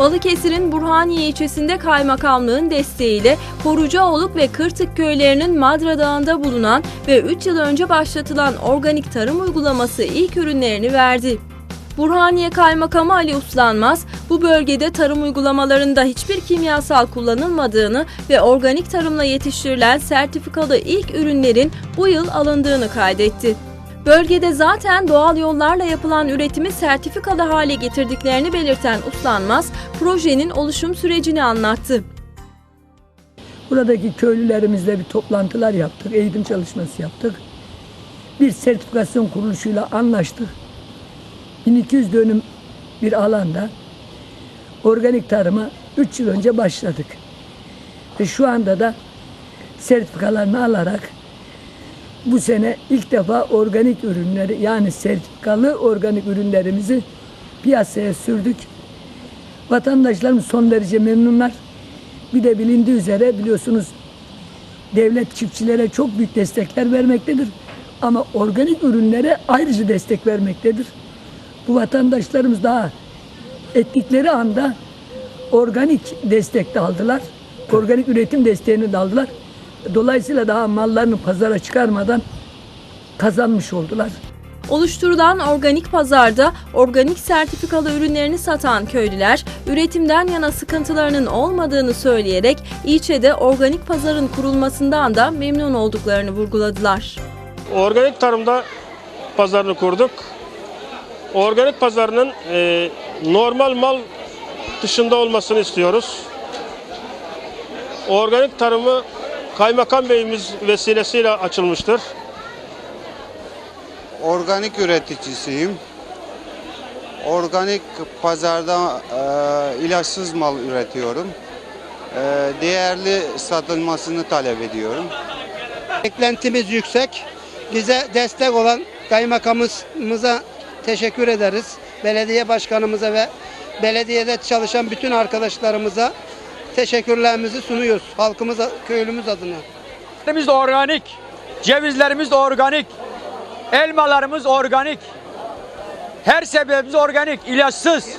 Balıkesir'in Burhaniye ilçesinde kaymakamlığın desteğiyle Korucaoluk ve Kırtık köylerinin Madra Dağı'nda bulunan ve 3 yıl önce başlatılan organik tarım uygulaması ilk ürünlerini verdi. Burhaniye Kaymakamı Ali Uslanmaz, bu bölgede tarım uygulamalarında hiçbir kimyasal kullanılmadığını ve organik tarımla yetiştirilen sertifikalı ilk ürünlerin bu yıl alındığını kaydetti. Bölgede zaten doğal yollarla yapılan üretimi sertifikalı hale getirdiklerini belirten Uslanmaz, projenin oluşum sürecini anlattı. Buradaki köylülerimizle bir toplantılar yaptık, eğitim çalışması yaptık. Bir sertifikasyon kuruluşuyla anlaştık. 1200 dönüm bir alanda organik tarıma 3 yıl önce başladık. Ve şu anda da sertifikalarını alarak bu sene ilk defa organik ürünleri yani sertifikalı organik ürünlerimizi piyasaya sürdük. Vatandaşlarımız son derece memnunlar. Bir de bilindiği üzere biliyorsunuz devlet çiftçilere çok büyük destekler vermektedir. Ama organik ürünlere ayrıca destek vermektedir. Bu vatandaşlarımız daha ettikleri anda organik destek de aldılar. Organik üretim desteğini de aldılar. Dolayısıyla daha mallarını pazara çıkarmadan kazanmış oldular. Oluşturulan organik pazarda organik sertifikalı ürünlerini satan köylüler, üretimden yana sıkıntılarının olmadığını söyleyerek ilçede organik pazarın kurulmasından da memnun olduklarını vurguladılar. Organik tarımda pazarını kurduk. Organik pazarının e, normal mal dışında olmasını istiyoruz. Organik tarımı Kaymakam Beyimiz vesilesiyle açılmıştır. Organik üreticisiyim. Organik pazarda e, ilaçsız mal üretiyorum. E, değerli satılmasını talep ediyorum. Beklentimiz yüksek. Bize destek olan kaymakamımıza teşekkür ederiz. Belediye başkanımıza ve belediyede çalışan bütün arkadaşlarımıza teşekkürlerimizi sunuyoruz. Halkımız, köylümüz adına. Cevizlerimiz de organik. Cevizlerimiz de organik. Elmalarımız organik. Her sebebimiz organik, ilaçsız.